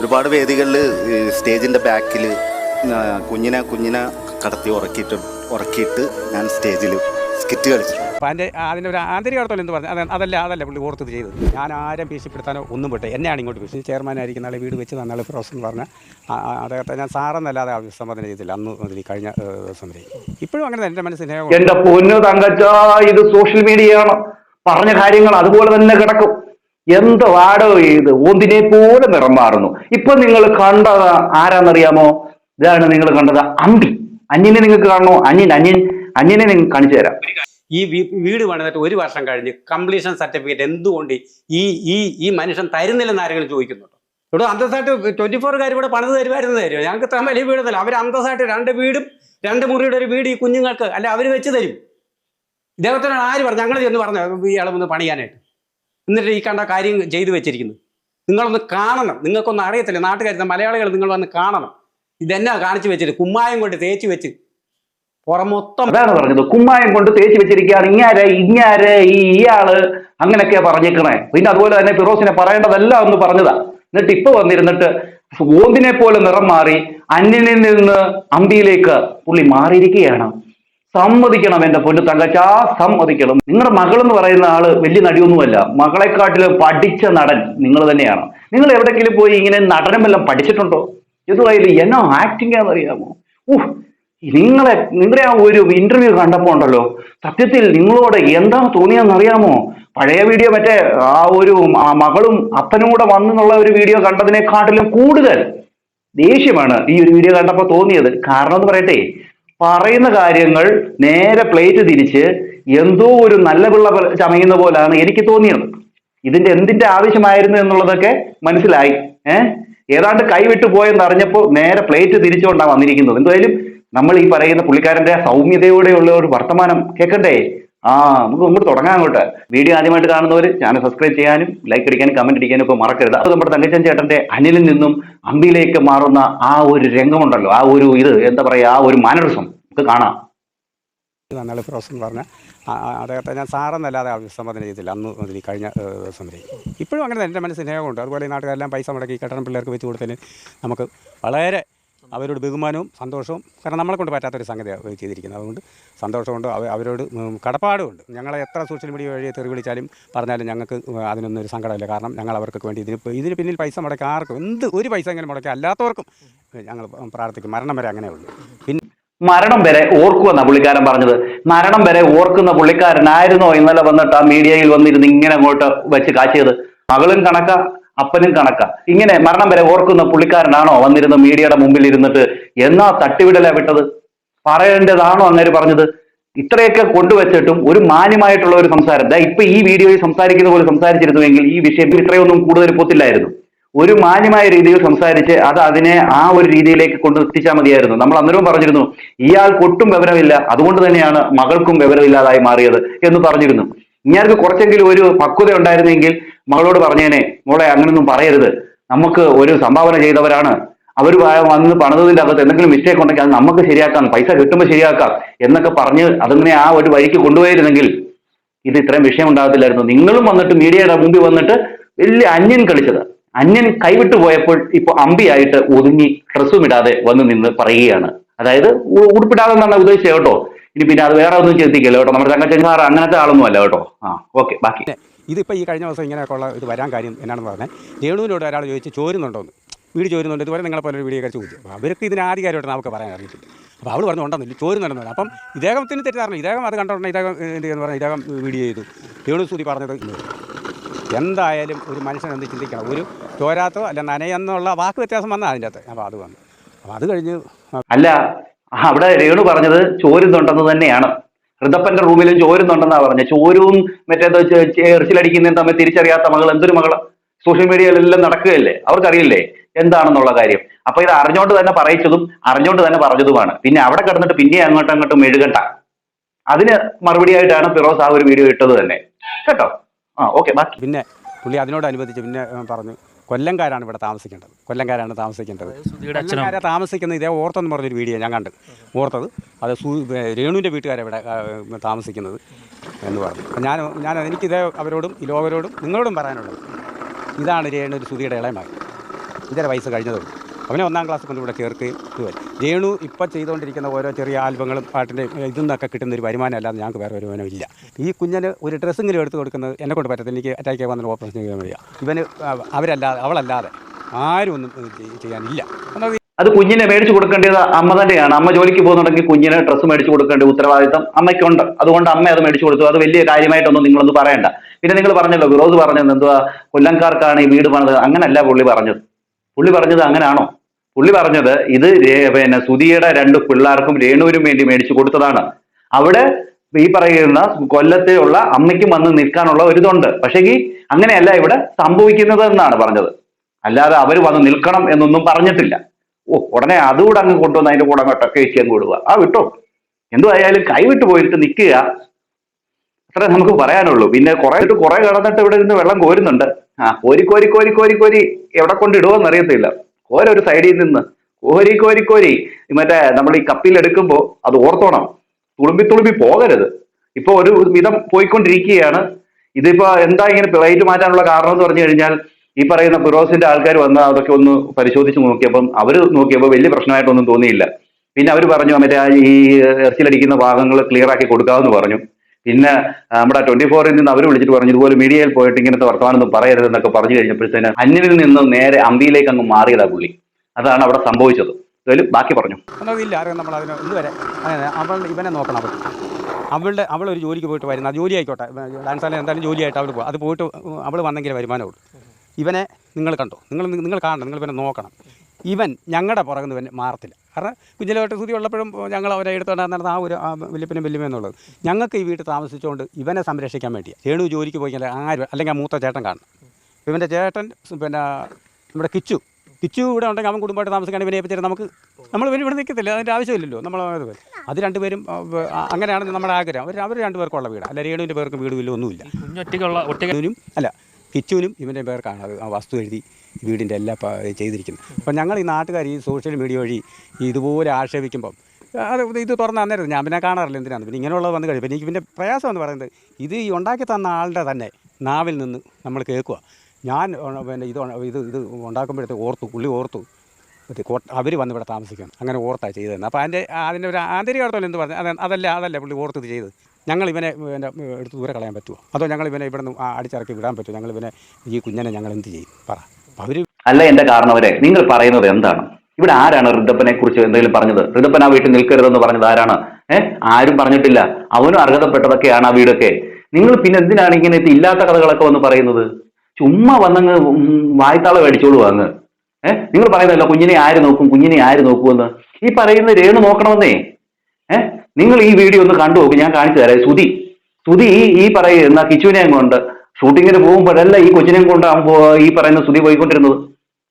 ഒരുപാട് വേദികളിൽ സ്റ്റേജിന്റെ ബാക്കിൽ കുഞ്ഞിനെ കുഞ്ഞിനെ കടത്തി ഉറക്കിയിട്ട് ഉറക്കിയിട്ട് ഞാൻ സ്റ്റേജിൽ സ്കിറ്റ് കളിച്ചിട്ടുണ്ട്. അപ്പം അതിന്റെ അതിന്റെ ഒരു ആന്തരിക അർത്ഥം എന്ന് പറഞ്ഞാൽ അതല്ല അതല്ല പുള്ളി ഓർത്തത് ചെയ്തത്. ഞാൻ ആരും ഭീഷണിപ്പെടുത്താനോ ഒന്നും വിട്ടെ. എന്നെയാണ് ഇങ്ങോട്ട് ഭീഷണി. ചെയർമാനായിരിക്കുന്ന ആളെ വീട് വെച്ച് നന്നാളെ ഫിറോസ് എന്ന് പറഞ്ഞാൽ അദ്ദേഹത്തെ ഞാൻ സാറെന്നല്ലാതെ അഭിസംബോധന ചെയ്തില്ല. അന്ന് മുതൽ ഈ കഴിഞ്ഞ ദിവസം വരെ. ഇപ്പോഴും അങ്ങനെ തന്നെ എന്റെ മനസ്സിൽ എന്റെ എന്റെ പൊന്നു തങ്കച്ച ഇത് സോഷ്യൽ മീഡിയയാണ്. പറഞ്ഞ കാര്യങ്ങൾ അതുപോലെ തന്നെ കിടക്കും. എന്ത് വാടോ ഇത്? ഒന്നിനെ പോലെ നിറം മാറുന്നു. ഇപ്പൊ നിങ്ങൾ കണ്ടത് ആരാന്നറിയാമോ? ഇതാണ് നിങ്ങൾ കണ്ടത് അമ്പി. അന്യനെ നിങ്ങൾക്ക് കാണണോ? അന്യൻ അന്യൻ അന്യനെ നിങ്ങൾ കാണിച്ചു തരാം. ഈ വീട് പണിതിട്ട് ഒരു വർഷം കഴിഞ്ഞ് കംപ്ലീഷൻ സർട്ടിഫിക്കറ്റ് എന്തുകൊണ്ട് ഈ ഈ ഈ മനുഷ്യൻ തരുന്നില്ലെന്ന് ആരെങ്കിലും ചോദിക്കുന്നുണ്ടോ? ഇവിടെ അന്തസ്സായിട്ട് ട്വന്റി ഫോറുകാർ ഇവിടെ പണിത് തരുമായിരുന്നു തരുമോ? ഞങ്ങൾക്ക് ഇത്ര വലിയ വീടല്ല അവർ അന്തസ്സായിട്ട് രണ്ട് വീടും രണ്ട് മുറിയുടെ ഒരു വീട് ഈ കുഞ്ഞുങ്ങൾക്ക് അല്ല അവർ വെച്ച് തരും. ഇദ്ദേഹത്തിനാണ് ആര് പറഞ്ഞു ഞങ്ങൾ ചെന്ന് പറഞ്ഞു ഇയാളെ ഒന്ന് പണിയാനായിട്ട്. എന്നിട്ട് ഈ കണ്ട കാര്യം ചെയ്തു വെച്ചിരിക്കുന്നത് നിങ്ങളൊന്ന് കാണണം. നിങ്ങൾക്കൊന്നും അറിയത്തില്ല. നാട്ടുകാർ മലയാളികൾ നിങ്ങൾ വന്ന് കാണണം. ഇതെന്നാ കാണിച്ചു വെച്ചിട്ട് കുമ്മായം കൊണ്ട് തേച്ച് വെച്ച്. പുറമൊത്തം അതാണ് പറഞ്ഞത്. കുമ്മായം കൊണ്ട് തേച്ച് വെച്ചിരിക്കുകയാണ്. ഇങ്ങാര് ഇങ്ങാര് ഈ ഇയാൾ അങ്ങനെയൊക്കെയാ പറഞ്ഞേക്കണേ. പിന്നെ അതുപോലെ തന്നെ ഫിറോസിനെ പറയേണ്ടതല്ല എന്ന് പറഞ്ഞതാ. എന്നിട്ട് ഇപ്പൊ വന്നിരുന്നിട്ട് ഓന്തിനെ പോലെ നിറം മാറി അന്യനിൽ നിന്ന് അമ്പിയിലേക്ക് പുള്ളി മാറിയിരിക്കുകയാണ്. സമ്മതിക്കണം എന്റെ പൊന്നു തങ്കച്ചാ സമ്മതിക്കണം. നിങ്ങളുടെ മകൾ എന്ന് പറയുന്ന ആൾ വലിയ നടിയൊന്നുമല്ല. മകളെക്കാട്ടിലും പഠിച്ച നടൻ നിങ്ങൾ തന്നെയാണ്. നിങ്ങൾ എവിടെയെങ്കിലും പോയി ഇങ്ങനെ നടനമെല്ലാം പഠിച്ചിട്ടുണ്ടോ? ഇതുമായിട്ട് എന്നോ ആക്ടിംഗ് ആണെന്നറിയാമോ ഊഹ് നിങ്ങളെ നിങ്ങളുടെ ആ ഒരു ഇന്റർവ്യൂ കണ്ടപ്പോ ഉണ്ടല്ലോ. സത്യത്തിൽ നിങ്ങളോട് എന്താ തോന്നിയെന്ന് അറിയാമോ? പഴയ വീഡിയോ മറ്റേ ആ ഒരു ആ മകളും അപ്പനും കൂടെ വന്നെന്നുള്ള ഒരു വീഡിയോ കണ്ടതിനെക്കാട്ടിലും കൂടുതൽ ദേഷ്യമാണ് ഈ ഒരു വീഡിയോ കണ്ടപ്പോൾ തോന്നിയത്. കാരണം എന്ന് പറയട്ടെ പറയുന്ന കാര്യങ്ങൾ നേരെ പ്ലേറ്റ് തിരിച്ച് എന്തോ ഒരു നല്ല പിള്ള ചമയുന്ന പോലാണ് എനിക്ക് തോന്നിയത്. ഇതിന്റെ എന്തിന്റെ ആവശ്യമായിരുന്നു എന്നുള്ളതൊക്കെ മനസ്സിലായി. ഏഹ് ഏതാണ്ട് കൈവിട്ടു പോയെന്ന് അറിഞ്ഞപ്പോൾ നേരെ പ്ലേറ്റ് തിരിച്ചുകൊണ്ടാണ് വന്നിരിക്കുന്നത്. എന്തായാലും നമ്മൾ ഈ പറയുന്ന പുള്ളിക്കാരന്റെ സൗമ്യതയോടെയുള്ള ഒരു വർത്തമാനം കേൾക്കണ്ടേ ആ നമുക്ക് ഇങ്ങോട്ട് തുടങ്ങാം അങ്ങോട്ട്. വീഡിയോ ആദ്യമായിട്ട് കാണുന്നവർ ചാനൽ സബ്സ്ക്രൈബ് ചെയ്യാനും ലൈക്ക് അടിക്കാനും കമന്റ് അടിക്കാനും ഒക്കെ മറക്കരുത്. അത് നമ്മുടെ തങ്കച്ചൻ ചേട്ടന്റെ അനിലിൽ നിന്നും അമ്പിയിലേക്ക് മാറുന്ന ആ ഒരു രംഗമുണ്ടല്ലോ. ആ ഒരു ഇത് എന്താ പറയാ ആ ഒരു മാനറിസം നമുക്ക് കാണാം. നല്ല ഫിറോസ് എന്ന് പറഞ്ഞാൽ അദ്ദേഹത്തെ ഞാൻ സാറെന്നല്ലാതെ അഭിസംബോധന ചെയ്തില്ല. അന്ന് മുതൽ ഈ കഴിഞ്ഞ ദിവസം വരെ. ഇപ്പോഴും അങ്ങനെ എന്റെ മനസ്സിൽ സ്നേഹമുണ്ട്. അതുപോലെ ഈ നാട്ടുകാരെല്ലാം പൈസ മുടക്കി കെട്ടണം പിള്ളേർക്ക് വെച്ച് കൊടുത്തതിന് നമുക്ക് വളരെ അവരോട് ബഹുമാനവും സന്തോഷവും കാരണം നമ്മളെ കൊണ്ട് പറ്റാത്തൊരു സംഗതിയാണ് ചെയ്തിരിക്കുന്നത്. അതുകൊണ്ട് സന്തോഷമുണ്ട്. അവ- അവരോട് കടപ്പാടുമുണ്ട്. ഞങ്ങളെ എത്ര സോഷ്യൽ മീഡിയ വഴി തെറി വിളിച്ചാലും പറഞ്ഞാലും ഞങ്ങൾക്ക് അതിനൊന്നും ഒരു സങ്കടമില്ല. കാരണം ഞങ്ങൾ അവർക്ക് വേണ്ടി ഇതിന് ഇതിന് പിന്നിൽ പൈസ മുടക്കാൻ ആർക്കും എന്ത് ഒരു പൈസ എങ്കിലും മുടക്കാൻ അല്ലാത്തവർക്കും ഞങ്ങൾ പ്രാർത്ഥിക്കും. മരണം വരെ അങ്ങനെ ഉള്ളൂ. പിന്നെ മരണം വരെ ഓർക്കുമെന്ന പുള്ളിക്കാരൻ പറഞ്ഞത്. മരണം വരെ ഓർക്കുന്ന പുള്ളിക്കാരനായിരുന്നോ ഇന്നലെ വന്നിട്ട് ആ മീഡിയയിൽ വന്നിരുന്ന് ഇങ്ങനെ അങ്ങോട്ട് വെച്ച് കാച്ചിയത് മകളും കണക്ക. അപ്പനും കണക്ക. ഇങ്ങനെ മരണം വരെ ഓർക്കുന്ന പുള്ളിക്കാരനാണോ വന്നിരുന്ന മീഡിയയുടെ മുമ്പിൽ ഇരുന്നിട്ട് എന്നാ തട്ടിവിടലാ വിട്ടത്? പറയേണ്ടതാണോ അങ്ങേര് പറഞ്ഞത്? ഇത്രയൊക്കെ കൊണ്ടുവച്ചിട്ടും ഒരു മാന്യമായിട്ടുള്ള ഒരു സംസാരം. ദാ ഇപ്പൊ ഈ വീഡിയോയിൽ സംസാരിക്കുന്ന പോലെ സംസാരിച്ചിരുന്നുവെങ്കിൽ ഈ വിഷയത്തിൽ ഇത്രയൊന്നും കൂടുതൽ പൊത്തില്ലായിരുന്നു. ഒരു മാന്യമായ രീതിയിൽ സംസാരിച്ച് അത് അതിനെ ആ ഒരു രീതിയിലേക്ക് കൊണ്ട് എത്തിച്ചാൽ മതിയായിരുന്നു. നമ്മൾ അന്നേരവും പറഞ്ഞിരുന്നു ഇയാൾ ഒട്ടും വിവരമില്ല. അതുകൊണ്ട് തന്നെയാണ് മകൾക്കും വിവരമില്ലാതായി മാറിയത് എന്ന് പറഞ്ഞിരുന്നു. ഇയാൾക്ക് കുറച്ചെങ്കിലും ഒരു പക്വത ഉണ്ടായിരുന്നെങ്കിൽ മകളോട് പറഞ്ഞേനെ മോളെ അങ്ങനൊന്നും പറയരുത്. നമുക്ക് ഒരു സംഭാവന ചെയ്തവരാണ്. അവർ വന്ന് പണിതതിന്റെ അകത്ത് എന്തെങ്കിലും മിസ്റ്റേക്ക് ഉണ്ടെങ്കിൽ അത് നമുക്ക് ശരിയാക്കാം. പൈസ കിട്ടുമ്പോൾ ശരിയാക്കാം. എന്നൊക്കെ പറഞ്ഞ് അതിങ്ങനെ ആ ഒരു വഴിക്ക് കൊണ്ടുപോയിരുന്നെങ്കിൽ ഇത് ഇത്രയും വിഷയം ഉണ്ടാകത്തില്ലായിരുന്നു. നിങ്ങളും വന്നിട്ട് മീഡിയയുടെ മുമ്പിൽ വന്നിട്ട് വലിയ അന്യൻ കളിച്ചത്. അന്യൻ കൈവിട്ട് പോയപ്പോൾ ഇപ്പൊ അമ്പിയായിട്ട് ഒതുങ്ങി ഡ്രസ്സും ഇടാതെ വന്ന് നിന്ന് പറയുകയാണ്. അതായത് ഉടുപ്പിടാതെ എന്നാണ് ഉദ്ദേശിച്ചത് കേട്ടോ. ഇനി പിന്നെ അത് വേറെ ഒന്നും ചിന്തിക്കല്ലോ കേട്ടോ. നമ്മുടെ തങ്കച്ചൻ സാർ അങ്ങനത്തെ ആളൊന്നും അല്ല കേട്ടോ. ആ ഓക്കെ ബാക്കി. ഇതിപ്പോൾ ഈ കഴിഞ്ഞ ദിവസം ഇങ്ങനെയൊക്കെ ഉള്ള ഇത് വരാൻ കാര്യം എന്നാണെന്ന് പറഞ്ഞാൽ രേണുവിനോട് ഒരാൾ ചോദിച്ച് ചോരുന്നുണ്ടോന്ന് വീട് ചോരുന്നുണ്ട്. ഇതുവരെ നിങ്ങളെ പോലെ ഒരു വീഡിയോ ചോദിച്ചു. അപ്പോൾ അവർക്ക് ഇതിന് ആധികാരമായിട്ട് നമുക്ക് പറയാൻ അറിയത്തില്ല. അപ്പോൾ അവൾ പറഞ്ഞു ഉണ്ടെന്നില്ല. ചോരുന്നുണ്ടെന്ന് അപ്പം ഇദ്ദേഹത്തിന് തെറ്റിദ്ധാരണ. ഇദ്ദേഹം അത് കണ്ടോണ്ട് ഇദ്ദേഹം എന്ത് പറഞ്ഞാൽ ഇദ്ദേഹം വീഡിയോ ചെയ്തു. രേണു സൂതി പറഞ്ഞത് എന്തായാലും ഒരു മനുഷ്യൻ എന്ത് ചിന്തിക്കണം? ഒരു ചോരാത്തോ അല്ല നനയെന്നുള്ള വാക്ക് വ്യത്യാസം വന്നാൽ അതിന്റെ അകത്ത്. അപ്പോൾ അത് വന്നു. അപ്പോൾ അത് കഴിഞ്ഞ് അല്ല അവിടെ രേണു പറഞ്ഞത് ചോരുന്നുണ്ടെന്ന് തന്നെയാണ്. ഋതപ്പന്റെ റൂമിലും ചോരുന്നുണ്ടെന്നാ പറഞ്ഞത് ചോരും മറ്റേത് എറിച്ചിലടിക്കുന്നതും തമ്മിൽ തിരിച്ചറിയാത്ത മകൾ എന്തൊരു മകൾ? സോഷ്യൽ മീഡിയയിലെല്ലാം നടക്കുകയല്ലേ? അവർക്കറിയില്ലേ? എന്താണെന്നുള്ള കാര്യം. അപ്പൊ ഇത് അറിഞ്ഞോണ്ട് തന്നെ പറയിച്ചതും അറിഞ്ഞോണ്ട് തന്നെ പറഞ്ഞതുമാണ്. പിന്നെ അവിടെ കിടന്നിട്ട് പിന്നെ അങ്ങോട്ടും അങ്ങോട്ടും മെഴുകണ്ട. അതിന് മറുപടിയായിട്ടാണ് ഫിറോസ് ആ ഒരു വീഡിയോ ഇട്ടത് തന്നെ. കേട്ടോ? ആ ഓക്കെ ബാക്കി. പിന്നെ പുള്ളി അതിനോടനുബന്ധിച്ച് പിന്നെ പറഞ്ഞു. കൊല്ലംകാരാണ് ഇവിടെ താമസിക്കേണ്ടത്. കൊല്ലംകാരാണ് താമസിക്കേണ്ടത്. കൊല്ലംകാരെ താമസിക്കുന്നത് ഇതേ ഓർത്തെന്ന് പറഞ്ഞൊരു വീഡിയോ ഞാൻ കണ്ട്. ഓർത്തത്? അത് സു രേണുവിന്റെ വീട്ടുകാരെ ഇവിടെ താമസിക്കുന്നത് എന്ന് പറഞ്ഞു. ഞാൻ ഞാൻ എനിക്കിത് അവരോടും ഈ ലോകരോടും നിങ്ങളോടും പറയാനുള്ളത് ഇതാണ് രേണു ഒരു സുധിയുടെ ഇളയമായി ഇതര വയസ്സ് കഴിഞ്ഞതുള്ളൂ അവനെ ഒന്നാം ക്ലാസ് കൊണ്ട് ഇവിടെ ചേർക്കുകയും ഇതുവരെ. രേണു ഇപ്പം ചെയ്തുകൊണ്ടിരിക്കുന്ന ഓരോ ചെറിയ ആൽബങ്ങളും പാട്ടിന്റെ ഇതിൽ നിന്നൊക്കെ കിട്ടുന്ന ഒരു വരുമാനം അല്ലാതെ ഞങ്ങൾക്ക് വേറെ വരുമാനം ഇല്ല ഈ കുഞ്ഞിന് ഒരു ഡ്രസ്സെങ്കിലും എടുത്ത് കൊടുക്കുന്നത് എന്നെ കൊണ്ട് പറ്റത്തില്ല. എനിക്ക് അറ്റാക്ക് വന്നിട്ട് ഓപ്പറേഷൻ ചെയ്യാൻ വയ്യ ഇവന് അവരല്ലാതെ അവളല്ലാതെ ആരും ഒന്നും ചെയ്യാനില്ല. അത് കുഞ്ഞിനെ മേടിച്ചു കൊടുക്കേണ്ടത് അമ്മ തന്നെയാണ്. അമ്മ ജോലിക്ക് പോകുന്നുണ്ടെങ്കിൽ കുഞ്ഞിന് ഡ്രസ്സ് മേടിച്ചു കൊടുക്കേണ്ട ഉത്തരവാദിത്തം അമ്മയ്ക്കുണ്ട്. അതുകൊണ്ട് അമ്മ അത് മേടിച്ചു കൊടുത്തു. അത് വലിയ കാര്യമായിട്ടൊന്നും നിങ്ങളൊന്നും പറയണ്ട. പിന്നെ നിങ്ങൾ പറഞ്ഞല്ലോ വിറോസ് പറഞ്ഞത് എന്തുവാ? കൊല്ലംകാർക്കാണ് ഈ വീട് പണിത്. അങ്ങനല്ല പുള്ളി പറഞ്ഞത്. പുള്ളി പറഞ്ഞത് അങ്ങനാണോ? പുള്ളി പറഞ്ഞത് ഇത് പിന്നെ സുധിയുടെ രണ്ട് പിള്ളേർക്കും രേണുവിനും വേണ്ടി മേടിച്ചു കൊടുത്തതാണ്. അവിടെ ഈ പറയുന്ന കൊല്ലത്തിലുള്ള അമ്മയ്ക്കും വന്ന് നിൽക്കാനുള്ള ഒരു പക്ഷേ ഈ അങ്ങനെയല്ല ഇവിടെ സംഭവിക്കുന്നത് എന്നാണ് പറഞ്ഞത്. അല്ലാതെ അവർ വന്ന് നിൽക്കണം എന്നൊന്നും പറഞ്ഞിട്ടില്ല. ഓ ഉടനെ അതുകൂടെ അങ്ങ് കൊണ്ടുവന്ന് അതിന്റെ കൂടെ അങ്ങോട്ടൊക്കെ വെച്ച് അങ്ങ് വിടുക. ആ വിട്ടോ? എന്തുവായാലും കൈവിട്ട് പോയിട്ട് നിൽക്കുക. അത്ര നമുക്ക് പറയാനുള്ളൂ. പിന്നെ കുറെ കുറെ കിടന്നിട്ട് ഇവിടെ നിന്ന് വെള്ളം കോരുന്നുണ്ട്. ആ കോരി കോരി കോരി കോരി കോരി എവിടെ കൊണ്ട് എന്നറിയത്തില്ല അറിയത്തില്ല. ഒരു സൈഡിൽ നിന്ന് കോരി കോരി കോരി. മറ്റേ നമ്മൾ ഈ കപ്പിൽ എടുക്കുമ്പോൾ അത് ഓർത്തോണം. തുളുമ്പി തുളുമ്പി പോകരുത്. ഇപ്പൊ ഒരു മിതം പോയിക്കൊണ്ടിരിക്കുകയാണ്. ഇതിപ്പോ എന്താ ഇങ്ങനെ പ്ലേറ്റ് മാറ്റാനുള്ള കാരണം എന്ന് പറഞ്ഞു കഴിഞ്ഞാൽ ഈ പറയുന്ന ഫിറോസിന്റെ ആൾക്കാർ വന്ന് അതൊക്കെ ഒന്ന് പരിശോധിച്ച് നോക്കിയപ്പം അവർ നോക്കിയപ്പോൾ വലിയ പ്രശ്നമായിട്ടൊന്നും തോന്നിയില്ല. പിന്നെ അവർ പറഞ്ഞു മറ്റേ ഈ ഇറച്ചിലടിക്കുന്ന ഭാഗങ്ങൾ ക്ലിയർ ആക്കി കൊടുക്കാമെന്ന് പറഞ്ഞു. പിന്നെ നമ്മുടെ ട്വന്റി ഫോറിൽ നിന്ന് അവർ വിളിച്ചിട്ട് പറഞ്ഞു ഇതുപോലെ മീഡിയയിൽ പോയിട്ട് ഇങ്ങനത്തെ വർത്തമാനമൊന്നും പറയരുതെന്നൊക്കെ പറഞ്ഞു കഴിഞ്ഞപ്പോഴത്തേന് അന്യനിൽ നിന്ന് നേരെ അമ്പിയിലേക്ക് അങ്ങ് മാറിയതാ പുള്ളി. അതാണ് അവിടെ സംഭവിച്ചത്. എന്തായാലും ബാക്കി പറഞ്ഞു. ഇല്ല ആരും നമ്മൾ അതിന് ഇതുവരെ അവൾ ഇവനെ നോക്കണം അവൾ അവളുടെ അവൾ ഒരു ജോലിക്ക് പോയിട്ട് വരുന്ന ജോലി ആയിക്കോട്ടെ ഡാൻസ് ആണെങ്കിൽ എന്തായാലും ജോലിയായിട്ട് അവൾ പോകും അത് പോയിട്ട് അവൾ വന്നെങ്കിൽ വരുമാനമുള്ളൂ ഇവനെ നിങ്ങൾ കണ്ടോ? നിങ്ങൾ നിങ്ങൾ കാണണം നിങ്ങൾ ഇവനെ നോക്കണം. ഇവൻ ഞങ്ങളുടെ പുറകുന്ന് ഇവൻ മാറത്തില്ല. കാരണം കുഞ്ഞിലോട്ട് സ്തുതി ഉള്ളപ്പോഴും ഞങ്ങൾ അവരെ എടുത്തോണ്ട് നടന്ന ആ ഒരു വലിയപ്പനും വലിയ എന്നുള്ളത്. ഞങ്ങൾക്ക് ഈ വീട്ടിൽ താമസിച്ചുകൊണ്ട് ഇവനെ സംരക്ഷിക്കാൻ വേണ്ടിയാണ് രേണു ജോലിക്ക് പോയി കഴിഞ്ഞാൽ ആരും അല്ലെങ്കിൽ ആ മൂത്ത ചേട്ടൻ കാണണം. ഇവന്റെ ചേട്ടൻ പിന്നെ നമ്മുടെ കിച്ചു കിച്ചു ഇവിടെ ഉണ്ടെങ്കിൽ അവൻ കുടുംബമായിട്ട് താമസിക്കാൻ ഇവനെ നമുക്ക് നമ്മൾ ഇവന് ഇവിടെ നിൽക്കത്തില്ല. അതിന്റെ ആവശ്യമില്ലല്ലോ. നമ്മൾ അത് രണ്ടുപേരും അങ്ങനെയാണ് നമ്മുടെ ആഗ്രഹം. അവർ അവർ രണ്ടുപേർക്കുള്ള വീട് അല്ല രേണുവിന്റെ പേർക്ക് വീടുമില്ല ഒന്നുമില്ല. ഒറ്റയ്ക്കുള്ള ഒറ്റയ്ക്കും അല്ല കിച്ചുവിനും ഇവന്റെ പേർക്കാണ് അത് ആ വസ്തു എഴുതി വീടിന്റെ എല്ലാ ചെയ്തിരിക്കുന്നത്. അപ്പം ഞങ്ങൾ ഈ നാട്ടുകാർ ഈ സോഷ്യൽ മീഡിയ വഴി ഇതുപോലെ ആക്ഷേപിക്കുമ്പം അത് ഇത് തുറന്ന് അന്നേരം ഞാൻ പിന്നെ കാണാറില്ല എന്തിനാണ്? പിന്നെ ഇങ്ങനെയുള്ളത് വന്ന് കഴിയും പിന്നെ എനിക്ക് പിന്നെ പ്രയാസം എന്ന് പറയുന്നത് ഇത് ഈ ഉണ്ടാക്കി തന്ന ആളുടെ തന്നെ നാവിൽ നിന്ന് നമ്മൾ കേൾക്കുക. ഞാൻ പിന്നെ ഇത് ഇത് ഇത് ഉണ്ടാക്കുമ്പോഴത്തേക്ക് ഓർത്തു പുള്ളി ഓർത്തു. അവർ വന്ന് ഇവിടെ താമസിക്കണം. അങ്ങനെ ഓർത്താണ് ചെയ്തതെന്ന്. അപ്പോൾ അതിന്റെ അതിന്റെ ഒരു ആന്തരിക അർത്ഥം എന്ത് പറഞ്ഞു? അതെ അതല്ല അതല്ല പുള്ളി ഓർത്തു ഇത് ചെയ്തത്. ഞങ്ങൾ ഇവനെ പിന്നെ എടുത്ത് ദൂരെ കളയാൻ പറ്റുമോ? അതോ ഞങ്ങൾ ഇവനെ ഇവിടെ നിന്ന് അടിച്ചിറക്കി വിടാൻ പറ്റുമോ? ഞങ്ങൾ ഇവനെ ഈ കുഞ്ഞനെ ഞങ്ങൾ എന്ത് ചെയ്യും? പറ. അവർ അല്ല എന്റെ കാരണവരെ നിങ്ങൾ പറയുന്നത് എന്താണ്? ഇവിടെ ആരാണ് ഋതപ്പനെ കുറിച്ച് എന്തെങ്കിലും പറഞ്ഞത്? ഋതപ്പൻ ആ വീട്ടിൽ നിൽക്കരുതെന്ന് പറഞ്ഞത് ആരാണ്? ഏഹ് ആരും പറഞ്ഞിട്ടില്ല. അവനും അർഹതപ്പെട്ടതൊക്കെയാണ് ആ വീടൊക്കെ. നിങ്ങൾ പിന്നെ എന്തിനാണ് ഇങ്ങനെ ഇല്ലാത്ത കഥകളൊക്കെ വന്ന് പറയുന്നത്? ചുമ്മാ വന്നങ്ങ് ഉം അടിച്ചോളൂ അങ്ങ്. ഏഹ് നിങ്ങൾ പറയുന്നല്ലോ കുഞ്ഞിനെ ആര് നോക്കും കുഞ്ഞിനെ ആര് നോക്കുമെന്ന്. ഈ പറയുന്ന രേണു നോക്കണമെന്നേ. ഏഹ് നിങ്ങൾ ഈ വീഡിയോ ഒന്ന് കണ്ടു നോക്കും ഞാൻ കാണിച്ചു തരാം. സുതി സുതി ഈ പറയുന്ന കിച്ചുവിനെയും കൊണ്ട് ഷൂട്ടിങ്ങിന് പോകുമ്പോഴല്ല ഈ കൊച്ചിനെയും കൊണ്ട് ഈ പറയുന്ന സുതി പോയിക്കൊണ്ടിരുന്നത്.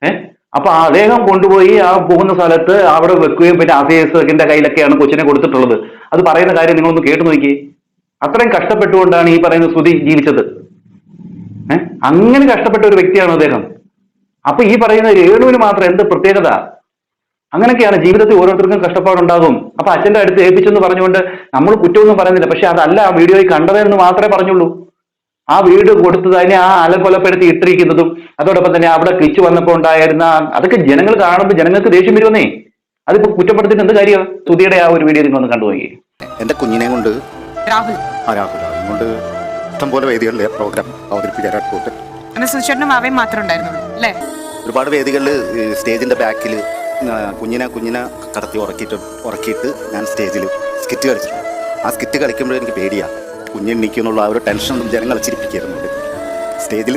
ഏഹ് അപ്പൊ അദ്ദേഹം കൊണ്ടുപോയി ആ പോകുന്ന സ്ഥലത്ത് അവിടെ വെക്കുകയും പിന്നെ അസേസിന്റെ കയ്യിലൊക്കെയാണ് കൊച്ചിനെ കൊടുത്തിട്ടുള്ളത്. അത് പറയുന്ന കാര്യം നിങ്ങളൊന്ന് കേട്ടു നോക്കി അത്രയും കഷ്ടപ്പെട്ടുകൊണ്ടാണ് ഈ പറയുന്ന സ്തുതി ജീവിച്ചത്. അങ്ങനെ കഷ്ടപ്പെട്ട ഒരു വ്യക്തിയാണ് അദ്ദേഹം. അപ്പൊ ഈ പറയുന്ന രേണുവിന് മാത്രം എന്ത് പ്രത്യേകത? അങ്ങനെയൊക്കെയാണ് ജീവിതത്തിൽ ഓരോരുത്തർക്കും കഷ്ടപ്പാടുണ്ടാകും. അപ്പൊ അച്ഛന്റെ അടുത്ത് ഏൽപ്പിച്ചെന്ന് പറഞ്ഞുകൊണ്ട് നമ്മൾ കുറ്റമൊന്നും പറയുന്നില്ല. പക്ഷെ അതല്ല ആ വീഡിയോയിൽ കണ്ടതെന്ന് മാത്രമേ പറഞ്ഞുള്ളൂ. ആ വീട് കൊടുത്തത് അതിനെ ആ അലകൊലപ്പെടുത്തി ഇട്ടിരിക്കുന്നതും അതോടൊപ്പം തന്നെ അവിടെ കിച്ചു വന്നപ്പോൾ ഉണ്ടായിരുന്ന അതൊക്കെ ജനങ്ങൾ കാണുമ്പോൾ ജനങ്ങൾക്ക് ദേഷ്യം വരുമെന്നേ. അതിപ്പോ കുറ്റപ്പെടുത്തിട്ട് എന്ത് കാര്യം? സുധിയുടെ ആ ഒരു വീഡിയോ നിങ്ങൾ ഒന്ന് കണ്ടു നോക്കി എന്റെ കുഞ്ഞിനെ കൊണ്ട് രാഹുൽ. ആ രാഹുൽ. അതുകൊണ്ട് ഇഷ്ടംപോലെ വേദികളിൽ പ്രോഗ്രാം അവതരിപ്പിക്കാനായിട്ട് പോയിട്ട് അന്ന് സുചേട്ടനും അവയും മാത്രമേ ഉണ്ടായിരുന്നുള്ളൂ അല്ലേ? ഒരുപാട് വേദികളിൽ സ്റ്റേജിന്റെ ബാക്കിൽ കുഞ്ഞിനെ കുഞ്ഞിനെ കടത്തി ഉറക്കിയിട്ട് ഉറക്കിയിട്ട് ഞാൻ സ്റ്റേജിൽ സ്കിറ്റ് കളിച്ചിട്ടുണ്ട്. ആ സ്കിറ്റ് കളിക്കുമ്പോൾ എനിക്ക് പേടിയാണ് കുഞ്ഞെണ്ണിക്കുന്നുള്ള ആ ഒരു ടെൻഷൻ ജനങ്ങൾ ചിരിപ്പിക്കായിരുന്നു സ്റ്റേജിൽ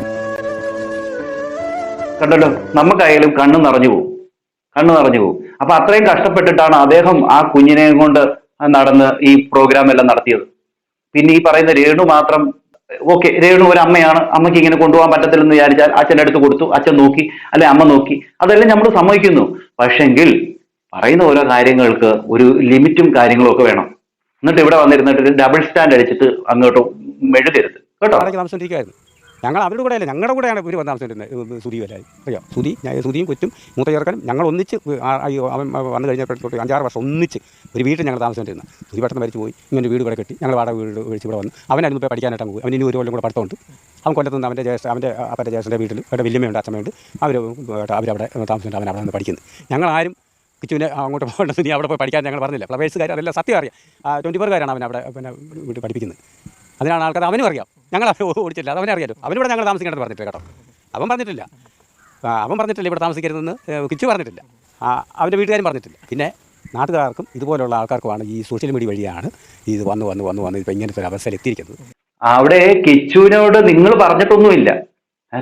കണ്ടല്ലോ നമുക്കായാലും കണ്ണ് നിറഞ്ഞു പോകും കണ്ണ് നിറഞ്ഞു പോകും അപ്പൊ അത്രയും കഷ്ടപ്പെട്ടിട്ടാണ് അദ്ദേഹം ആ കുഞ്ഞിനെ കൊണ്ട് നടന്ന് ഈ പ്രോഗ്രാം എല്ലാം നടത്തിയത്. പിന്നെ ഈ പറയുന്ന രേണു മാത്രം ഓക്കെ രേണു ഒരു അമ്മയാണ്. അമ്മയ്ക്ക് ഇങ്ങനെ കൊണ്ടുപോകാൻ പറ്റത്തില്ലെന്ന് വിചാരിച്ചാൽ അച്ഛന്റെ അടുത്ത് കൊടുത്തു. അച്ഛൻ നോക്കി. അല്ലെ അമ്മ നോക്കി. അതെല്ലാം നമ്മൾ സമ്മതിക്കുന്നു. പക്ഷെങ്കിൽ പറയുന്ന ഓരോ കാര്യങ്ങൾക്ക് ഒരു ലിമിറ്റും കാര്യങ്ങളും ഒക്കെ വേണം. എന്നിട്ട് ഇവിടെ വന്നിരുന്നിട്ട് ഡബിൾ സ്റ്റാൻഡ് അടിച്ചിട്ട് അങ്ങോട്ട് മെഴുകരുത്. കേട്ടോ? ഞങ്ങൾ അവരുടെ കൂടെ അല്ല ഞങ്ങളുടെ കൂടെയാണ് ഇവർ വന്ന് താമസിച്ചിരുന്നത് സുധി വരായി അറിയാം? ഞാൻ സുധിയും കുറ്റും മൂത്ത ചേർക്കനും ഞങ്ങൾ ഒന്നിച്ച് അവൻ വന്നു കഴിഞ്ഞപ്പോഴത്തോട്ട് അഞ്ചാറ് വർഷം ഒന്നിച്ച് ഒരു വീട്ടിൽ ഞങ്ങൾ താമസിച്ചിരുന്നത് സുധി പെട്ടെന്ന് മരിച്ചു പോയി ഇങ്ങനെ വീട് ഇവിടെ കെട്ടി ഞങ്ങൾ വാടക വീട് മേടിച്ച് ഇവിടെ വന്നു. അവനായിരുന്നു ഇപ്പോൾ പഠിക്കാനായിട്ട് പോകും അവൻ ഇനി ഒരു കൊല്ലം കൂടെ പഠിത്തമുണ്ട്. അവൻ കൊല്ലത്ത് നിന്ന് അവന്റെ ജ്യേഷ്ഠ അവന്റെ അപ്പന്റെ ജ്യേഷ്ഠന്റെ വീട്ടിൽ അവിടെ വല്യമ്മയുണ്ട് അച്ഛമ്മയുണ്ട്. അവർ അവരവിടെ താമസിച്ചിട്ട് അവൻ അവിടെ നിന്ന് പഠിക്കുന്നത് ഞങ്ങളാരും ആരും കിച്ചുവിനെ അങ്ങോട്ട് പോകേണ്ടത് നീ അവിടെ പോയി പഠിക്കാൻ ഞങ്ങൾ പറഞ്ഞില്ല. ഫ്ലവേഴ്സുകാർ അതെല്ലാം സത്യം അറിയാം. ട്വന്റി ഫോറുകാരാണ് അവൻ അവിടെ പിന്നെ വീട്ടിൽ പഠിപ്പിക്കുന്നത്. അതിനാണ് ആൾക്കാർ അവനും അറിയാം. ഞങ്ങൾ അവനെ ഓടിച്ചില്ല അത് അവനെ അറിയാലോ. അവനിവിടെ ഞങ്ങൾ താമസിക്കേണ്ടത് പറഞ്ഞിട്ടില്ല കേട്ടോ. അവൻ പറഞ്ഞിട്ടില്ല. അവൻ പറഞ്ഞിട്ടില്ല ഇവിടെ താമസിക്കരുതെന്ന് കിച്ചു പറഞ്ഞിട്ടില്ല. അവന്റെ വീട്ടുകാരും പറഞ്ഞിട്ടില്ല. പിന്നെ നാട്ടുകാർക്കും ഇതുപോലുള്ള ആൾക്കാർക്കുമാണ് ഈ സോഷ്യൽ മീഡിയ വഴിയാണ് ഇത് വന്ന് വന്ന് വന്ന് വന്ന് ഇപ്പം ഇങ്ങനത്തെ ഒരു അവസ്ഥയിൽ എത്തിയിരിക്കുന്നത്. അവിടെ കിച്ചുവിനോട് നിങ്ങൾ പറഞ്ഞിട്ടൊന്നുമില്ല.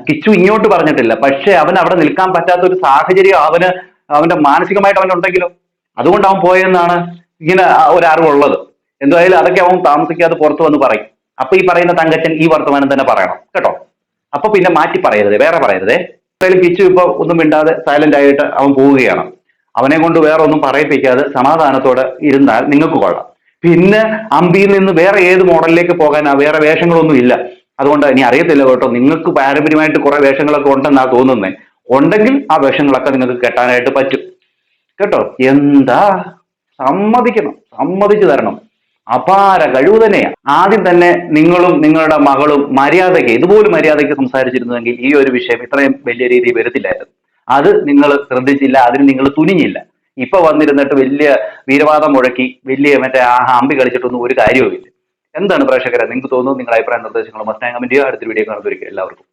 കിച്ചു ഇങ്ങോട്ട് പറഞ്ഞിട്ടില്ല. പക്ഷേ അവൻ അവിടെ നിൽക്കാൻ പറ്റാത്ത ഒരു സാഹചര്യം അവന് അവന്റെ മാനസികമായിട്ട് അവനുണ്ടെങ്കിലോ അതുകൊണ്ട് അവൻ പോയെന്നാണ് ഇങ്ങനെ ഒരു അറിവുള്ളത് എന്തായാലും അതൊക്കെ അവൻ താമസിക്കാതെ പുറത്തു വന്ന് പറയും. അപ്പൊ ഈ പറയുന്ന തങ്കച്ചൻ ഈ വർത്തമാനം തന്നെ പറയണം കേട്ടോ? അപ്പൊ പിന്നെ മാറ്റി പറയരുത് വേറെ പറയരുത്. എന്തായാലും കിച്ചു ഇപ്പൊ ഒന്നും മിണ്ടാതെ സൈലന്റ് ആയിട്ട് അവൻ പോവുകയാണ്. അവനെ കൊണ്ട് വേറെ ഒന്നും പറയിപ്പിക്കാതെ സമാധാനത്തോടെ ഇരുന്നാൽ നിങ്ങൾക്ക് കൊള്ളാം. പിന്നെ അമ്പിയിൽ നിന്ന് വേറെ ഏത് മോഡലിലേക്ക് പോകാനാ? വേറെ വേഷങ്ങളൊന്നും ഇല്ല. അതുകൊണ്ട് ഇനി അറിയത്തില്ല കേട്ടോ നിങ്ങൾക്ക് പാരമ്പര്യമായിട്ട് കുറെ വേഷങ്ങളൊക്കെ ഉണ്ടെന്നാ തോന്നുന്നത് ഉണ്ടെങ്കിൽ ആ വേഷങ്ങളൊക്കെ നിങ്ങൾക്ക് കെട്ടാനായിട്ട് പറ്റും. കേട്ടോ? എന്താ? സമ്മതിക്കണം സമ്മതിച്ചു തരണം. അപാര കഴിവ് തന്നെയാണ് ആദ്യം തന്നെ നിങ്ങളും നിങ്ങളുടെ മകളും മര്യാദയ്ക്ക് ഇതുപോലും മര്യാദയ്ക്ക് സംസാരിച്ചിരുന്നുവെങ്കിൽ ഈ ഒരു വിഷയം ഇത്രയും വലിയ രീതിയിൽ വരത്തില്ലായിരുന്നു. അത് നിങ്ങൾ ശ്രദ്ധിച്ചില്ല അതിന് നിങ്ങൾ തുനിഞ്ഞില്ല. ഇപ്പൊ വന്നിരുന്നിട്ട് വലിയ വീരവാദം മുഴക്കി വലിയ മറ്റേ ആ ഹാമ്പി കളിച്ചിട്ടൊന്നും ഒരു കാര്യവുമില്ല. എന്താണ് പ്രേക്ഷകരെ നിങ്ങൾക്ക് തോന്നുന്നു നിങ്ങളുടെ അഭിപ്രായ നിർദ്ദേശങ്ങളും മറ്റേ കമന്റിയോ അടുത്ത വീഡിയോ കാണുന്നവർക്ക് എല്ലാവർക്കും?